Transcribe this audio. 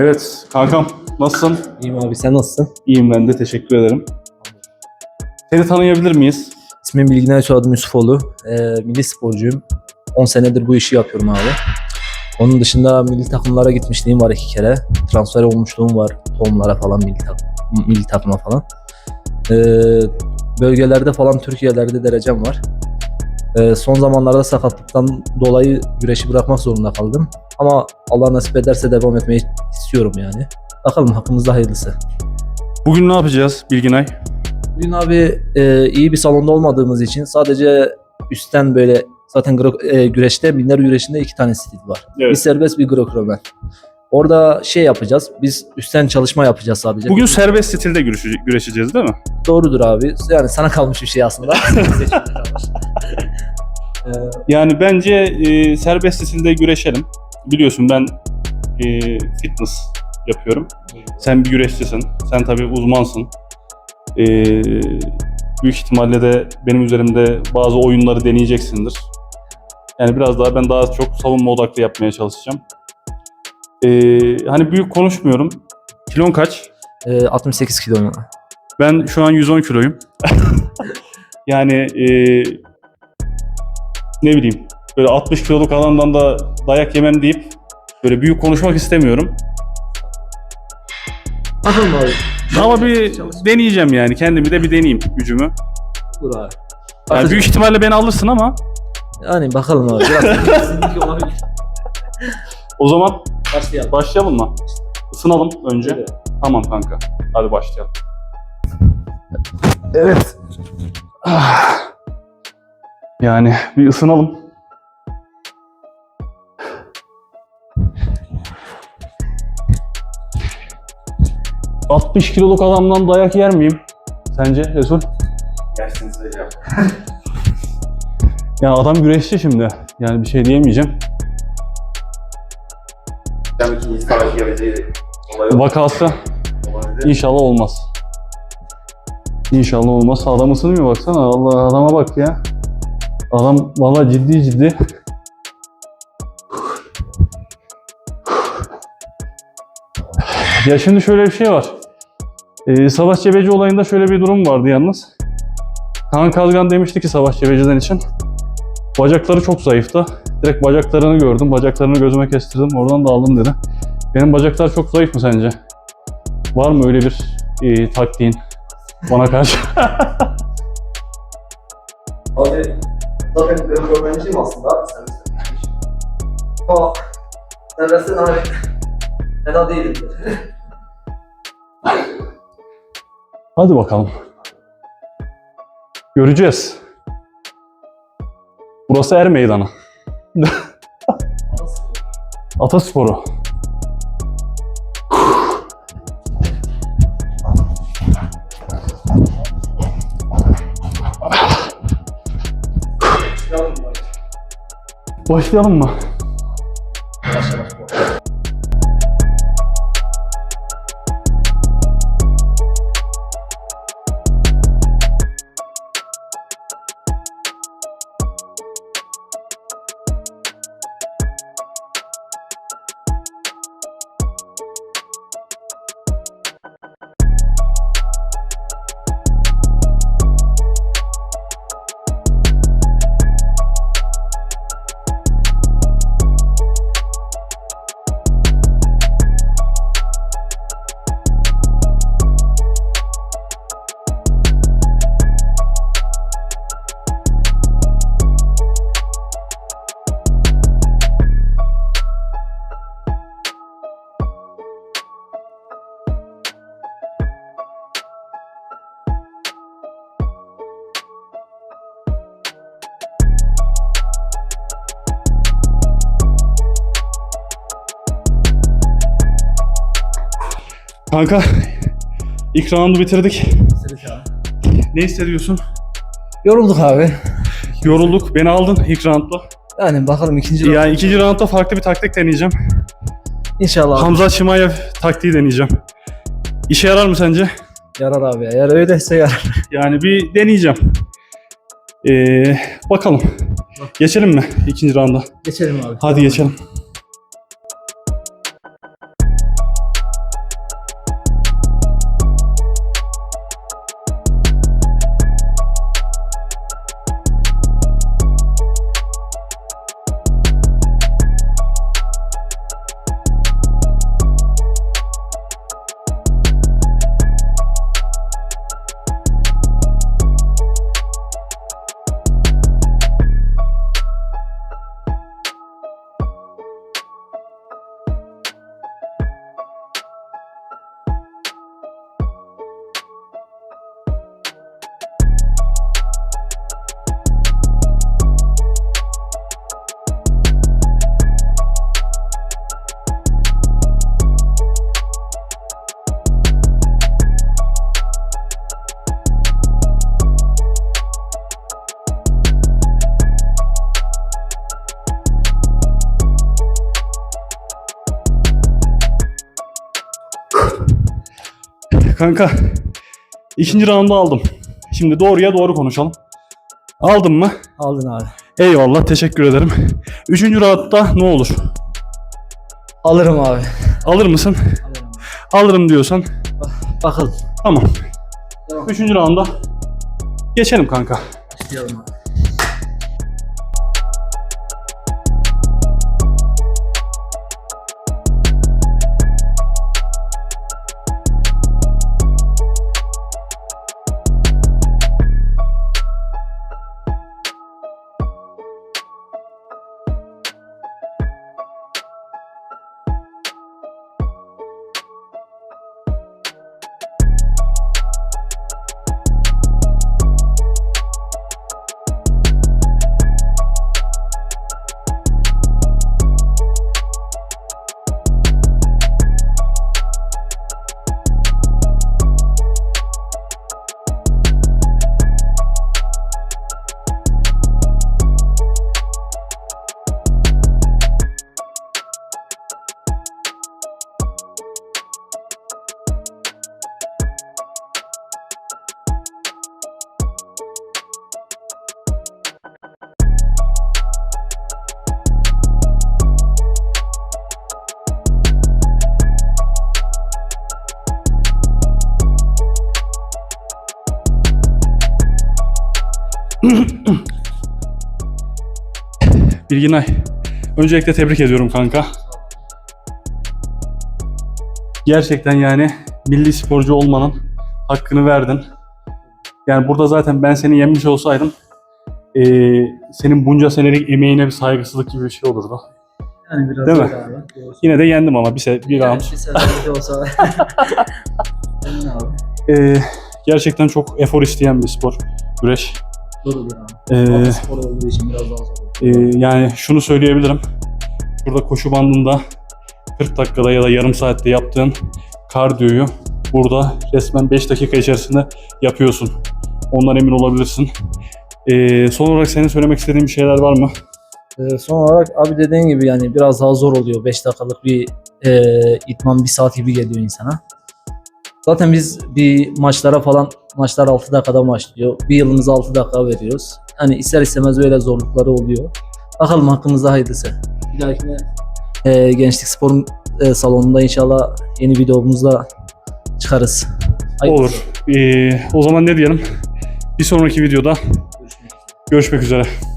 Evet kankam nasılsın? İyiyim abi sen nasılsın? İyiyim ben de teşekkür ederim. Seni tanıyabilir miyiz? İsmim Bilginer Soyadım Yusufoğlu. Ee, milli sporcuyum. 10 senedir bu işi yapıyorum abi. Onun dışında milli takımlara gitmişliğim var iki kere. Transfer olmuşluğum var tohumlara falan milli, takım, milli takıma falan. Ee, bölgelerde falan Türkiye'lerde derecem var. Ee, son zamanlarda sakatlıktan dolayı güreşi bırakmak zorunda kaldım. Ama Allah nasip ederse devam etmeyi istiyorum yani. Bakalım hakkımızda hayırlısı. Bugün ne yapacağız Bilginay? Bugün abi e, iyi bir salonda olmadığımız için sadece üstten böyle zaten e, güreşte binler güreşinde iki tane stil var. Bir Evet. serbest bir grokromen. Orada şey yapacağız. Biz üstten çalışma yapacağız sadece. Bugün serbest stilde güreşe- güreşeceğiz değil mi? doğrudur abi. Yani sana kalmış bir şey aslında. Yani bence e, serbest stilde güreşelim. Biliyorsun ben e, fitness yapıyorum. Sen bir güreşçisin. Sen tabii uzmansın. E, büyük ihtimalle de benim üzerimde bazı oyunları deneyeceksindir. Yani biraz daha ben daha çok savunma odaklı yapmaya çalışacağım. E, hani büyük konuşmuyorum. Kilon kaç? e, 68 kilo. Ben şu an 110 kiloyum. yani e, ne bileyim böyle 60 kiloluk adamdan da dayak yemem deyip böyle büyük konuşmak istemiyorum. Bakalım abi. Ama bir deneyeceğim yani kendimi de bir deneyeyim gücümü. Abi. Yani büyük ihtimalle beni alırsın ama Yani bakalım abi. Biraz o zaman Başlayalım. başlayalım mı? Isınalım önce. Tamam kanka. Hadi başlayalım. Evet. Ah. Yani bir ısınalım. ...60 kiloluk adamdan dayak yer miyim? Sence Resul? Yersiniz hocam. Ya adam güreşçi şimdi. Yani bir şey diyemeyeceğim. Hocam ikinci savaş geleceği Vakası. İnşallah olmaz. İnşallah olmaz. Adam ısınmıyor baksana. Allah adama bak ya. Adam valla ciddi ciddi. Ya şimdi şöyle bir şey var. Ee, Savaş Cebeci olayında şöyle bir durum vardı yalnız. Kaan Kazgan demişti ki Savaş Cebeci'den için. Bacakları çok zayıftı. Direkt bacaklarını gördüm. Bacaklarını gözüme kestirdim. Oradan da aldım dedi. Benim bacaklar çok zayıf mı sence? Var mı öyle bir e, taktiğin bana karşı? Abi zaten görmenciyim aslında abi sen Ama serbestin abi fena değilim. Hadi bakalım. Göreceğiz. Burası Er Meydanı. Atasporu. Başlayalım mı? Kanka ilk roundu bitirdik. Ne hissediyorsun? Yorulduk abi. Yorulduk. Beni aldın ilk roundda. Yani bakalım ikinci Yani ikinci roundda farklı bir taktik deneyeceğim. İnşallah abi. Hamza Çimayev taktiği deneyeceğim. İşe yarar mı sence? yarar abi. Eğer öyleyse yarar. Yani bir deneyeceğim. Ee, bakalım. Geçelim mi ikinci rounda? Geçelim abi. Hadi geçelim. Kanka ikinci roundu aldım. Şimdi doğruya doğru konuşalım. Aldın mı? Aldın abi. Eyvallah teşekkür ederim. Üçüncü roundda ne olur? Alırım abi. Alır mısın? Alırım. Alırım diyorsan Bakalım. tamam. Tamam. Üçüncü rounda geçelim kanka. Başlayalım abi. Bilginay. Öncelikle tebrik ediyorum kanka. Gerçekten yani milli sporcu olmanın hakkını verdin. Yani burada zaten ben seni yenmiş olsaydım eee, senin bunca senelik emeğine bir saygısızlık gibi bir şey olurdu. Yani biraz Değil mi? abi. Yine de yendim ama bir, se- bir round. Bir olsa. Eee, gerçekten çok efor isteyen bir spor. Güreş. Doğrudur abi. Eee, Altı spor olduğu için biraz daha zor. Ee, yani şunu söyleyebilirim. Burada koşu bandında 40 dakikada ya da yarım saatte yaptığın kardiyoyu burada resmen 5 dakika içerisinde yapıyorsun. Ondan emin olabilirsin. Ee, son olarak senin söylemek istediğin bir şeyler var mı? Ee, son olarak abi dediğin gibi yani biraz daha zor oluyor. 5 dakikalık bir e, itman bir saat gibi geliyor insana. Zaten biz bir maçlara falan maçlar 6 dakikada başlıyor. Bir yılımıza 6 dakika veriyoruz. Hani ister istemez böyle zorlukları oluyor. Bakalım hakkımızda hayırlısı. Bir dahakine e, Gençlik Spor e, salonunda inşallah yeni videomuzda çıkarız. Hayırlısı. Olur. Ee, o zaman ne diyelim? Bir sonraki videoda Görüşmek üzere. görüşmek üzere.